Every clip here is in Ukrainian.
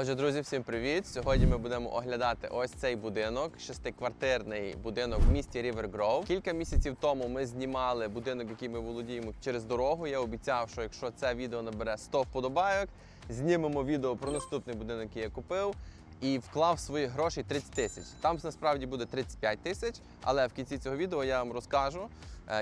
Отже, друзі, всім привіт! Сьогодні ми будемо оглядати ось цей будинок, шестиквартирний будинок в місті Grove. Кілька місяців тому ми знімали будинок, який ми володіємо через дорогу. Я обіцяв, що якщо це відео набере 100 вподобайок, знімемо відео про наступний будинок, який я купив. І вклав своїх грошей 30 тисяч. Там насправді буде 35 тисяч, але в кінці цього відео я вам розкажу,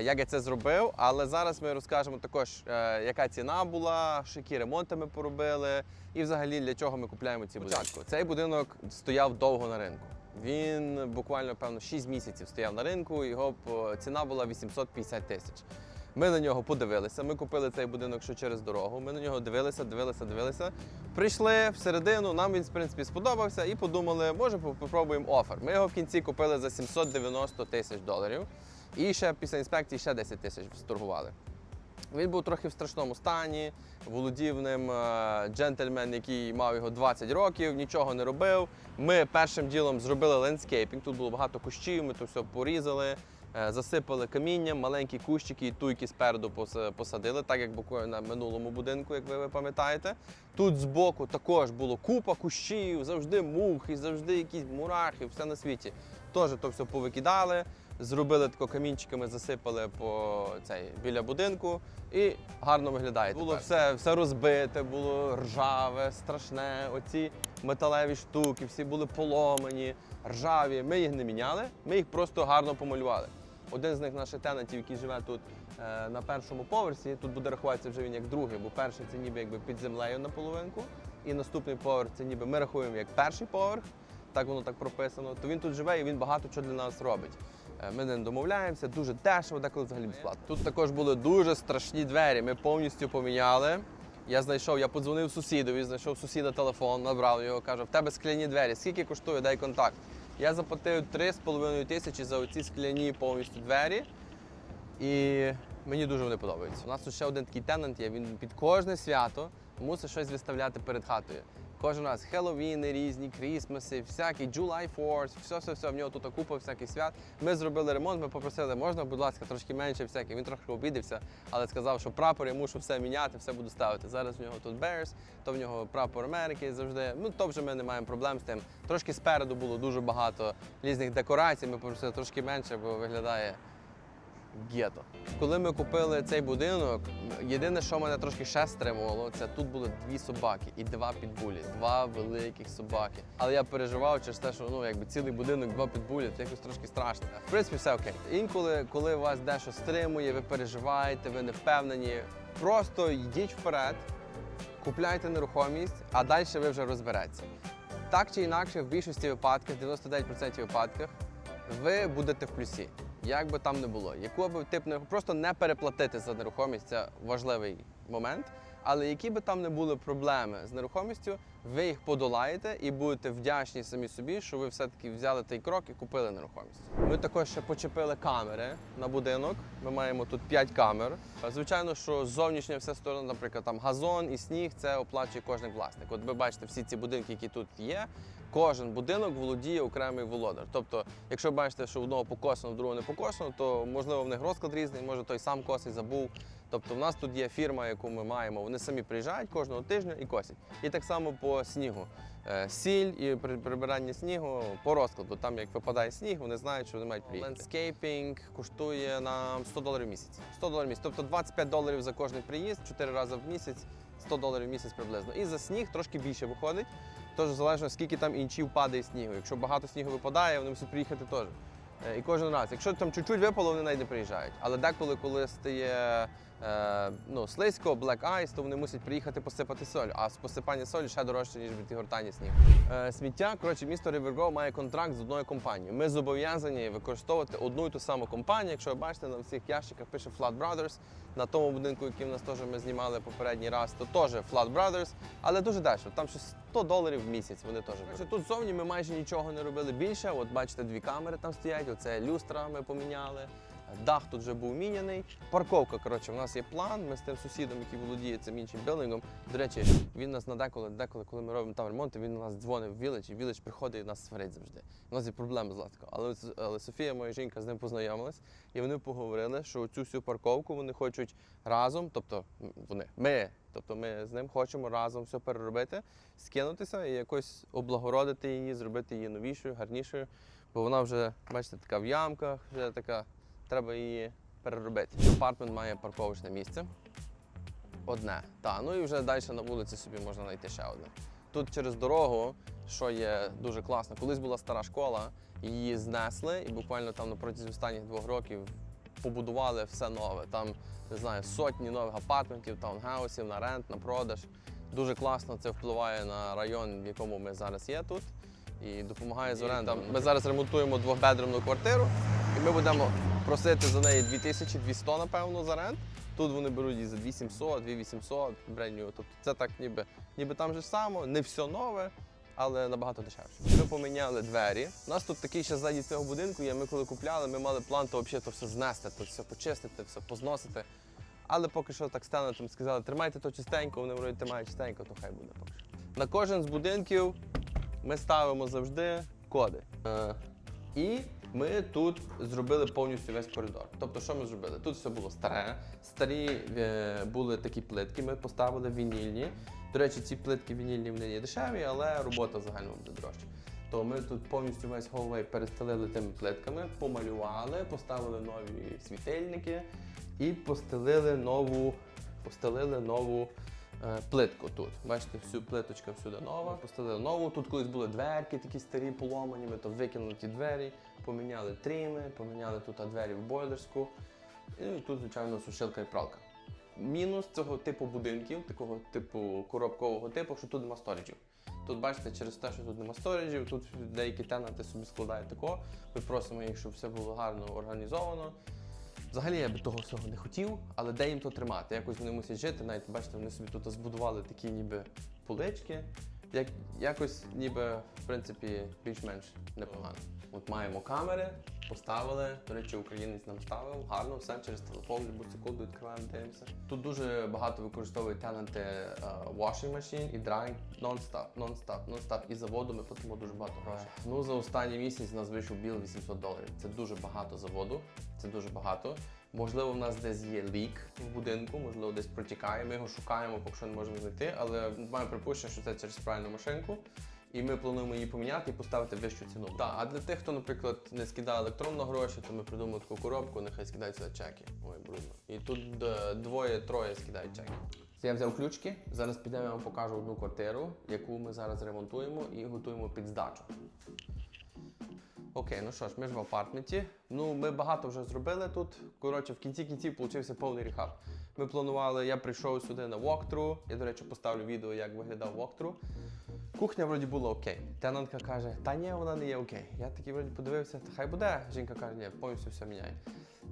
як я це зробив. Але зараз ми розкажемо також, е, яка ціна була, які ремонти ми поробили, і взагалі для чого ми купляємо ці будинки. Цей будинок стояв довго на ринку. Він буквально певно 6 місяців стояв на ринку. Його е, ціна була 850 тисяч. Ми на нього подивилися. Ми купили цей будинок ще через дорогу. Ми на нього дивилися, дивилися, дивилися. Прийшли всередину. Нам він в принципі сподобався і подумали, може попробуємо офер. Ми його в кінці купили за 790 тисяч доларів. І ще після інспекції ще 10 тисяч сторгували. Він був трохи в страшному стані, володів ним е, джентльмен, який мав його 20 років, нічого не робив. Ми першим ділом зробили лендскейпінг. Тут було багато кущів, ми то все порізали, е, засипали камінням, маленькі кущики і туйки спереду посадили, так як буквально на минулому будинку, як ви пам'ятаєте. Тут збоку також було купа кущів, завжди мухи, завжди якісь мурахи, все на світі. Теж то все повикидали. Зробили тако камінчиками, засипали по цей біля будинку і гарно виглядає. Було все, все розбите, було ржаве, страшне. Оці металеві штуки, всі були поломані, ржаві. Ми їх не міняли, ми їх просто гарно помалювали. Один з них наших тенантів, який живе тут е, на першому поверсі, тут буде рахуватися вже він як другий, бо перший це ніби якби під землею на половинку, і наступний поверх це ніби ми рахуємо як перший поверх так воно так прописано. То він тут живе і він багато чого для нас робить. Е, Ми не домовляємося, дуже дешево, деколи взагалі безплатно. Тут також були дуже страшні двері. Ми повністю поміняли. Я знайшов, я подзвонив сусідові, знайшов сусіда телефон, набрав його, кажу, в тебе скляні двері, скільки коштує, дай контакт. Я заплатив 3,5 тисячі за оці скляні повністю двері. І мені дуже вони подобаються. У нас тут ще один такий тенант є, він під кожне свято мусить щось виставляти перед хатою. Кожен раз Хеллоуіни різні, крісмаси, всякі July 4th, все, все, все. В нього тут купа всяких свят. Ми зробили ремонт, ми попросили, можна, будь ласка, трошки менше всяких. Він трохи обідався, але сказав, що прапор я мушу все міняти, все буду ставити. Зараз в нього тут Bears, то в нього прапор Америки завжди. Ну то вже ми не маємо проблем з тим. Трошки спереду було дуже багато різних декорацій. Ми попросили трошки менше, бо виглядає гетто. Коли ми купили цей будинок, єдине, що мене трошки ще стримувало, це тут були дві собаки і два підбулі, два великих собаки. Але я переживав через те, що ну якби цілий будинок, два підбулі, це якось трошки страшно. В принципі, все окей. Інколи, коли вас дещо стримує, ви переживаєте, ви не впевнені, просто йдіть вперед, купляйте нерухомість, а далі ви вже розберетеся. Так чи інакше, в більшості випадків, 99% випадків, ви будете в плюсі. Як би там не було, яку би тип не просто не переплатити за нерухомість, це важливий момент. Але які би там не були проблеми з нерухомістю, ви їх подолаєте і будете вдячні самі собі, що ви все-таки взяли той крок і купили нерухомість. Ми також ще почепили камери на будинок. Ми маємо тут 5 камер. Звичайно, що зовнішня вся сторона, наприклад, там газон і сніг, це оплачує кожен власник. От ви бачите всі ці будинки, які тут є. Кожен будинок володіє окремий володар. Тобто, якщо бачите, що одного покосано, другого не покосано, то можливо в них розклад різний, може той сам косить, забув. Тобто в нас тут є фірма, яку ми маємо. Вони самі приїжджають кожного тижня і косять. І так само по снігу. Е, Сіль і при прибиранні снігу по розкладу. Там як випадає сніг, вони знають, що вони мають приїхати. Лендскейпінг коштує нам 100 доларів в місяць. 100 доларів в місяць. Тобто 25 доларів за кожний приїзд, 4 рази в місяць, 100 доларів в місяць приблизно. І за сніг трошки більше виходить. Тож залежно скільки там інчів падає снігу. Якщо багато снігу випадає, вони мусять приїхати теж. Е, І кожен раз. Якщо там чуть-чуть випало, вони навіть не приїжджають. Але деколи, коли стає е, ну, слизько, black ice, то вони мусять приїхати посипати соль. А посипання солі ще дорожче, ніж від гортання снігу. Е, сміття, коротше, місто Rivergrove має контракт з одною компанією. Ми зобов'язані використовувати одну і ту саму компанію. Якщо ви бачите, на всіх ящиках пише Flat Brothers. На тому будинку, який в нас теж ми знімали попередній раз, то теж Flat Brothers, але дуже дешево. Там щось 100 доларів в місяць. Вони теж беруть. тут зовні ми майже нічого не робили більше. От бачите, дві камери там стоять. Оце люстра ми поміняли. Дах тут вже був міняний. Парковка, коротше, в нас є план. Ми з тим сусідом, який володіє цим іншим білдингом. До речі, він нас на деколи, коли ми робимо там ремонт, він на нас дзвонив в Village, і Village приходить і нас сварить завжди. У нас є проблеми з Ласком. Але, але Софія, моя жінка, з ним познайомилась, і вони поговорили, що цю всю парковку вони хочуть разом, тобто вони, ми, тобто ми з ним хочемо разом все переробити, скинутися і якось облагородити її, зробити її новішою, гарнішою. Бо вона вже, бачите, така в ямках, вже така, треба її переробити. Апартмент має парковочне місце. Одне. Та, ну і вже далі на вулиці собі можна знайти ще одне. Тут через дорогу, що є дуже класно, колись була стара школа, її знесли, і буквально там протязі останніх двох років побудували все нове. Там, не знаю, сотні нових апартментів, таунгаусів на рент, на продаж. Дуже класно це впливає на район, в якому ми зараз є тут, і допомагає з орендами. Ми зараз ремонтуємо двохбедромну квартиру, і ми будемо просити за неї 2200, напевно, за рент. Тут вони беруть її за 2700, 2800, бренню. Тобто це так ніби, ніби там же само, не все нове, але набагато дешевше. Ми поміняли двері. У нас тут такий ще ззаді цього будинку є. Ми коли купляли, ми мали план то взагалі то все знести, то все почистити, все позносити. Але поки що так стане, там сказали, тримайте то чистенько, вони вроді тримають чистенько, то хай буде поки що. На кожен з будинків ми ставимо завжди коди. Е, і ми тут зробили повністю весь коридор. Тобто, що ми зробили? Тут все було старе, старі е, були такі плитки, ми поставили вінільні. До речі, ці плитки вінільні вони є дешеві, але робота загально буде дорожча. То ми тут повністю весь голвей перестелили тими плитками, помалювали, поставили нові світильники і постелили нову, постелили нову плитку тут. Бачите, всю плиточка всюди нова. Постелили нову. Тут колись були дверки такі старі, поломані. Ми то викинули ті двері, поміняли тріми, поміняли тут двері в бойлерську. І тут, звичайно, сушилка і пралка. Мінус цього типу будинків, такого типу коробкового типу, що тут нема сториджів. Тут бачите, через те, що тут нема сториджів, тут деякі тенанти собі складають тако. Ми просимо їх, щоб все було гарно організовано. Взагалі я би того всього не хотів, але де їм то тримати? Якось вони мусять жити. Навіть бачите, вони собі тут збудували такі ніби полички. Як, якось ніби, в принципі, більш-менш непогано. От маємо камери, поставили. До речі, українець нам ставив. Гарно, все через телефон, любу секунду відкриваємо, дивимося. Тут дуже багато використовують таленти е, washing machine і drying non-stop, non-stop, non-stop. І заводу ми платимо дуже багато грошей. Ну за останній місяць у нас вийшов біл 800 доларів. Це дуже багато заводу. Це дуже багато. Можливо, в нас десь є лік в будинку, можливо, десь протікає. Ми його шукаємо, поки що не можемо знайти, але маю припущення, що це через правильну машинку. І ми плануємо її поміняти і поставити вищу ціну. Так, а для тих, хто, наприклад, не скидає електронно гроші, то ми придумали таку коробку, нехай скидають сюди чеки. Ой, брудно. І тут е, двоє-троє скидають чеки. Я взяв ключки. Зараз підемо я вам покажу одну квартиру, яку ми зараз ремонтуємо і готуємо під здачу. Окей, ну що ж, ми ж в апартменті. Ну, ми багато вже зробили тут. Коротше, в кінці кінців получився повний рехаб. Ми планували, я прийшов сюди на walkthrough. Я, до речі, поставлю відео, як виглядав walkthrough. Кухня вроді була окей. Тенантка каже, та ні, вона не є окей. Я такий вроді подивився, та хай буде. Жінка каже, ні, повністю все міняє.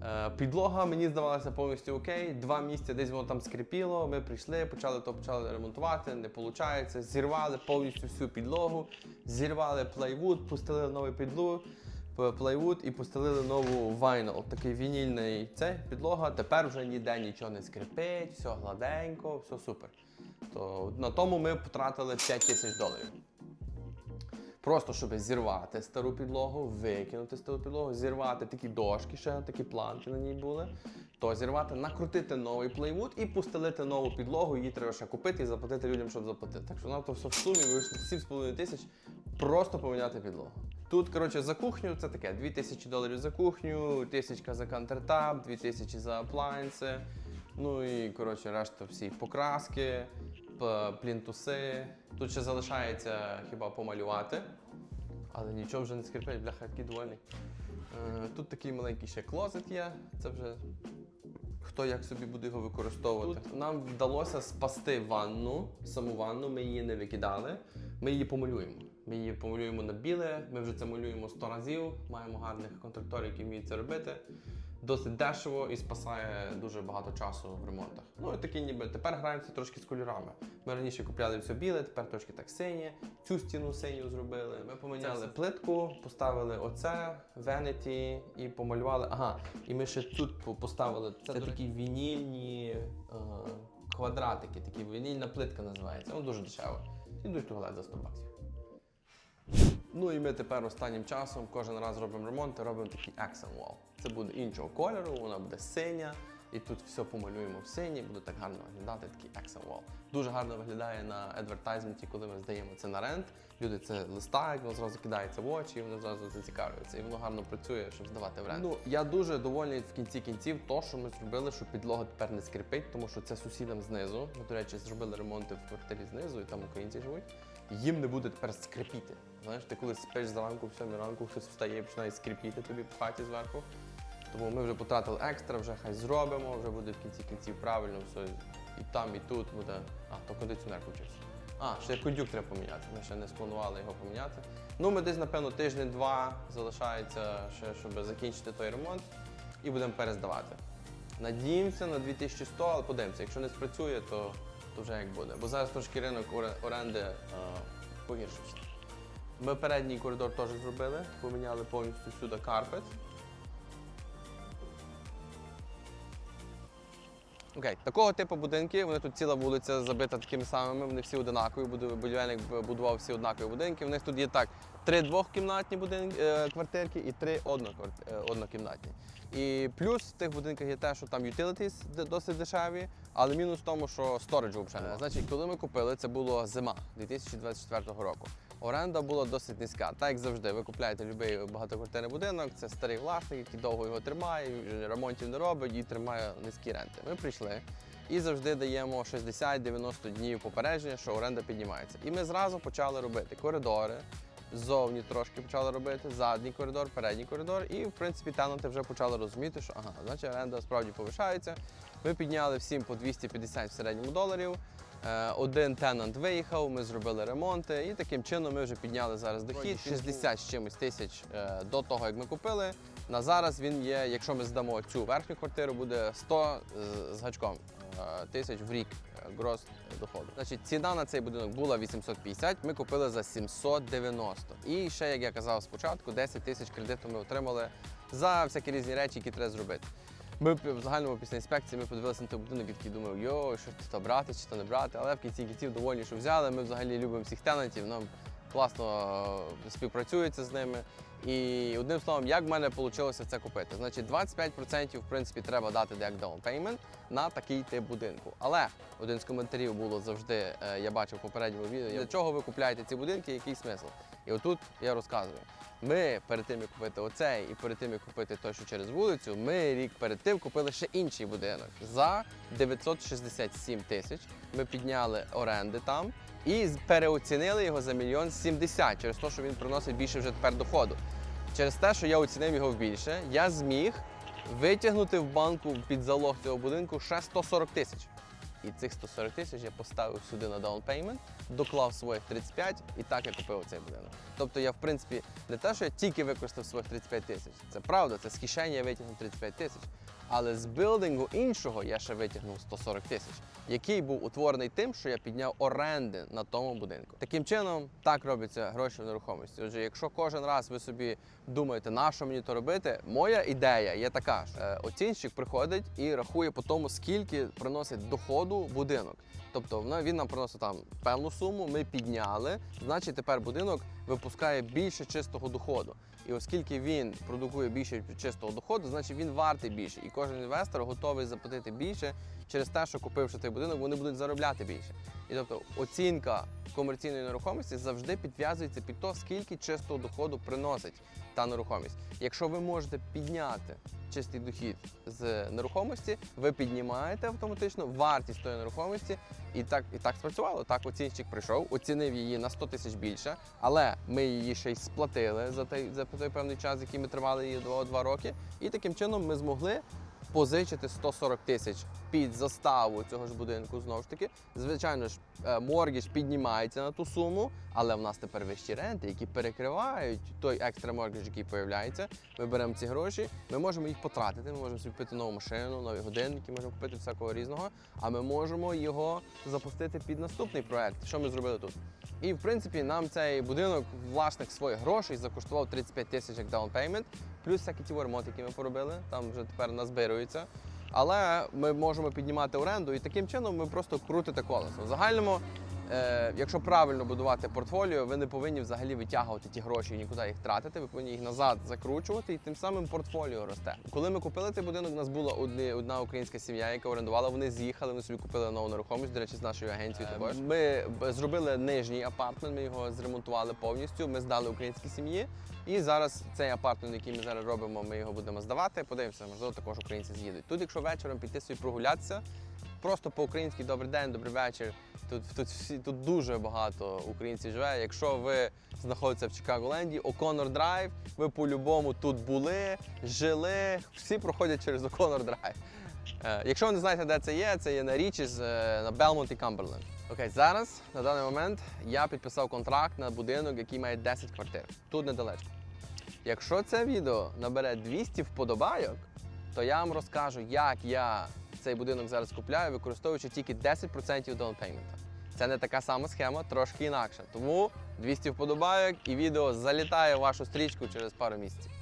Е, підлога мені здавалася повністю окей. Два місця десь воно там скрипіло. Ми прийшли, почали то почали ремонтувати, не виходить. Зірвали повністю всю підлогу, зірвали плейвуд, пустили нову підлогу. Плейвуд і постелили нову вайнл, такий вінільний цей підлога. Тепер вже ніде нічого не скрипить, все гладенько, все супер. То на тому ми потратили 5 тисяч доларів. Просто щоб зірвати стару підлогу, викинути стару підлогу, зірвати такі дошки, ще такі планки на ній були. То зірвати, накрутити новий плейвуд і постелити нову підлогу. Її треба ще купити і заплатити людям, щоб заплатити. Так що нам то все в сумі вийшло 7,5 тисяч просто поміняти підлогу. Тут, коротше, за кухню це таке: 2 тисячі доларів за кухню, тисячка за кантертап, 2 тисячі за аплайнси. Ну і коротше, решта всі покраски, плінтуси. Тут ще залишається хіба помалювати, але нічого вже не скрипить, бляха, такий довольний. Е, Тут такий маленький ще клозет є. Це вже хто як собі буде його використовувати. Тут нам вдалося спасти ванну, саму ванну, ми її не викидали. Ми її помалюємо. Ми її помалюємо на біле. Ми вже це малюємо 100 разів. Маємо гарних контракторів, які вміють це робити. досить дешево і спасає дуже багато часу в ремонтах. Ну і такі ніби тепер граємося трошки з кольорами. Ми раніше купляли все біле, тепер трошки так синє. Цю стіну синю зробили. Ми поміняли плитку, поставили оце, Vanity і помалювали. Ага, і ми ще тут по- поставили. Це такі вінільні е, квадратики, такі вінільна плитка називається. Воно дуже дешево. Ідуть туалет за 100 баксів. Ну і ми тепер останнім часом кожен раз робимо ремонт і робимо такий accent wall. Це буде іншого кольору, вона буде синя. І тут все помалюємо в синій, буде так гарно виглядати такий accent wall. Дуже гарно виглядає на адвертайзменті, коли ми здаємо це на рент. Люди це листають, воно зразу кидається в очі, і вони зразу зацікавлюються. І воно гарно працює, щоб здавати в рент. Ну я дуже довольний в кінці кінців, то що ми зробили, що підлога тепер не скрипить, тому що це сусідам знизу. Ми, до речі, зробили ремонти в квартирі знизу, і там українці живуть. Їм не буде тепер скрипіти. Знаєш, ти коли спиш зранку, в сьомій ранку, хтось встає і починає скрипіти тобі по хаті зверху. Тому ми вже потратили екстра, вже хай зробимо, вже буде в кінці кінців правильно все. І там, і тут буде. А, то кондиціонер включився. А, ще кондюк треба поміняти. Ми ще не спланували його поміняти. Ну, ми десь, напевно, тиждень-два залишається ще, щоб закінчити той ремонт і будемо перездавати. Надіємося на 2100, але подивимося. Якщо не спрацює, то, то вже як буде. Бо зараз трошки ринок оренди е, погіршився. Ми передній коридор теж зробили, поміняли повністю сюди карпет. Окей, такого типу будинки, вони тут ціла вулиця забита такими самими, вони всі одинакові. Будівельник будував всі однакові будинки. В них тут є так: три двохкімнатні будинки, е, квартирки і три е, однокімнатні. І плюс в тих будинках є те, що там utilities досить дешеві, але мінус в тому, що сториджу взагалі. Значить, коли ми купили, це було зима 2024 року. Оренда була досить низька. Так як завжди, ви купляєте будь-який багатоквартирний будинок, це старий власник, який довго його тримає, ремонтів не робить і тримає низькі ренти. Ми прийшли і завжди даємо 60-90 днів попередження, що оренда піднімається. І ми зразу почали робити коридори. Ззовні трошки почали робити, задній коридор, передній коридор, і в принципі тенанти вже почали розуміти, що ага, значить оренда справді повишається. Ми підняли всім по 250 в середньому доларів. Е, Один тенант виїхав, ми зробили ремонти, і таким чином ми вже підняли зараз дохід 60 з чимось тисяч е, до того, як ми купили. На зараз він є, якщо ми здамо цю верхню квартиру, буде 100 з- з гачком е, тисяч в рік е, гроз доходу. Значить, ціна на цей будинок була 850, ми купили за 790. І ще, як я казав спочатку, 10 тисяч кредиту ми отримали за всякі різні речі, які треба зробити. Ми в загальному після інспекції ми подивилися на той будинок такі думали, йо, що то брати, чи то не брати. Але в кінці кінців доволі, що взяли. Ми взагалі любимо всіх тенантів, нам класно е, співпрацюється з ними. І одним словом, як в мене вийшло це купити? Значить, 25% в принципі треба дати як payment на такий тип будинку. Але один з коментарів було завжди, е, я бачив в попередньому відео, для чого ви купляєте ці будинки, який смисл? І отут я розказую. Ми перед тим, як купити оцей, і перед тим, як купити той, що через вулицю, ми рік перед тим купили ще інший будинок за 967 тисяч. Ми підняли оренди там і переоцінили його за мільйон сімдесят через те, що він приносить більше вже тепер доходу. Через те, що я оцінив його більше, я зміг витягнути в банку під залог цього будинку ще 140 тисяч. І цих 140 тисяч я поставив сюди на payment, доклав своїх 35 і так я купив цей будинок. Тобто я, в принципі, не те, що я тільки використав своїх 35 тисяч. Це правда, це з кишені я витягнув 35 тисяч. Але з билдингу іншого я ще витягнув 140 тисяч, який був утворений тим, що я підняв оренди на тому будинку. Таким чином, так робляться гроші в нерухомості. Отже, якщо кожен раз ви собі думаєте, на що мені то робити, моя ідея є така: що е, оцінщик приходить і рахує по тому, скільки приносить доходу будинок. Тобто він нам приносить там певну суму, ми підняли, значить тепер будинок випускає більше чистого доходу. І оскільки він продукує більше чистого доходу, значить він вартий більше. І кожен інвестор готовий заплатити більше через те, що купивши той будинок, вони будуть заробляти більше. І тобто оцінка комерційної нерухомості завжди підв'язується під те, скільки чистого доходу приносить та нерухомість. Якщо ви можете підняти чистий дохід з нерухомості, ви піднімаєте автоматично вартість тої нерухомості, і так, і так спрацювало. Так оцінщик прийшов, оцінив її на 100 тисяч більше, але ми її ще й сплатили за той, за той певний час, який ми тривали її два, два роки. І таким чином ми змогли позичити 140 тисяч під заставу цього ж будинку. Знову ж таки, звичайно ж, е, моргідж піднімається на ту суму, але в нас тепер вищі ренти, які перекривають той екстра моргідж, який появляється. Ми беремо ці гроші, ми можемо їх потратити. Ми можемо собі купити нову машину, нові годинники, можемо купити всякого різного. А ми можемо його запустити під наступний проект. Що ми зробили тут? І в принципі нам цей будинок власних своїх грошей закоштував 35 тисяч як payment, плюс всякі ті ремонти, які ми поробили, там вже тепер назбирується. Але ми можемо піднімати оренду і таким чином ми просто крутите колесо. В загальному, якщо правильно будувати портфоліо, ви не повинні взагалі витягувати ті гроші і нікуди їх тратити. Ви повинні їх назад закручувати і тим самим портфоліо росте. Коли ми купили цей будинок, у нас була одні, одна українська сім'я, яка орендувала. Вони з'їхали, вони собі купили нову нерухомість. До речі, з нашою агенцією також. Ми зробили нижній апартмент, ми його зремонтували повністю. Ми здали українській сім'ї. І зараз цей апартмент, який ми зараз робимо, ми його будемо здавати. Подивимося, можливо, також українці з'їдуть. Тут, якщо вечором піти собі прогулятися, просто по-українськи добрий день, добрий вечір. Тут, тут, всі, тут дуже багато українців живе. Якщо ви знаходитеся в Чикаго-Ленді, О'Коннор Драйв, ви по-любому тут були, жили, всі проходять через О'Коннор Драйв. Е, якщо ви не знаєте, де це є, це є на Річіс е, на Белмонт і Камберленд. Окей, зараз на даний момент я підписав контракт на будинок, який має 10 квартир. Тут недалечко. Якщо це відео набере 200 вподобайок, то я вам розкажу, як я цей будинок зараз купляю, використовуючи тільки 10% down payment. Це не така сама схема, трошки інакша. Тому 200 вподобайок і відео залітає в вашу стрічку через пару місяців.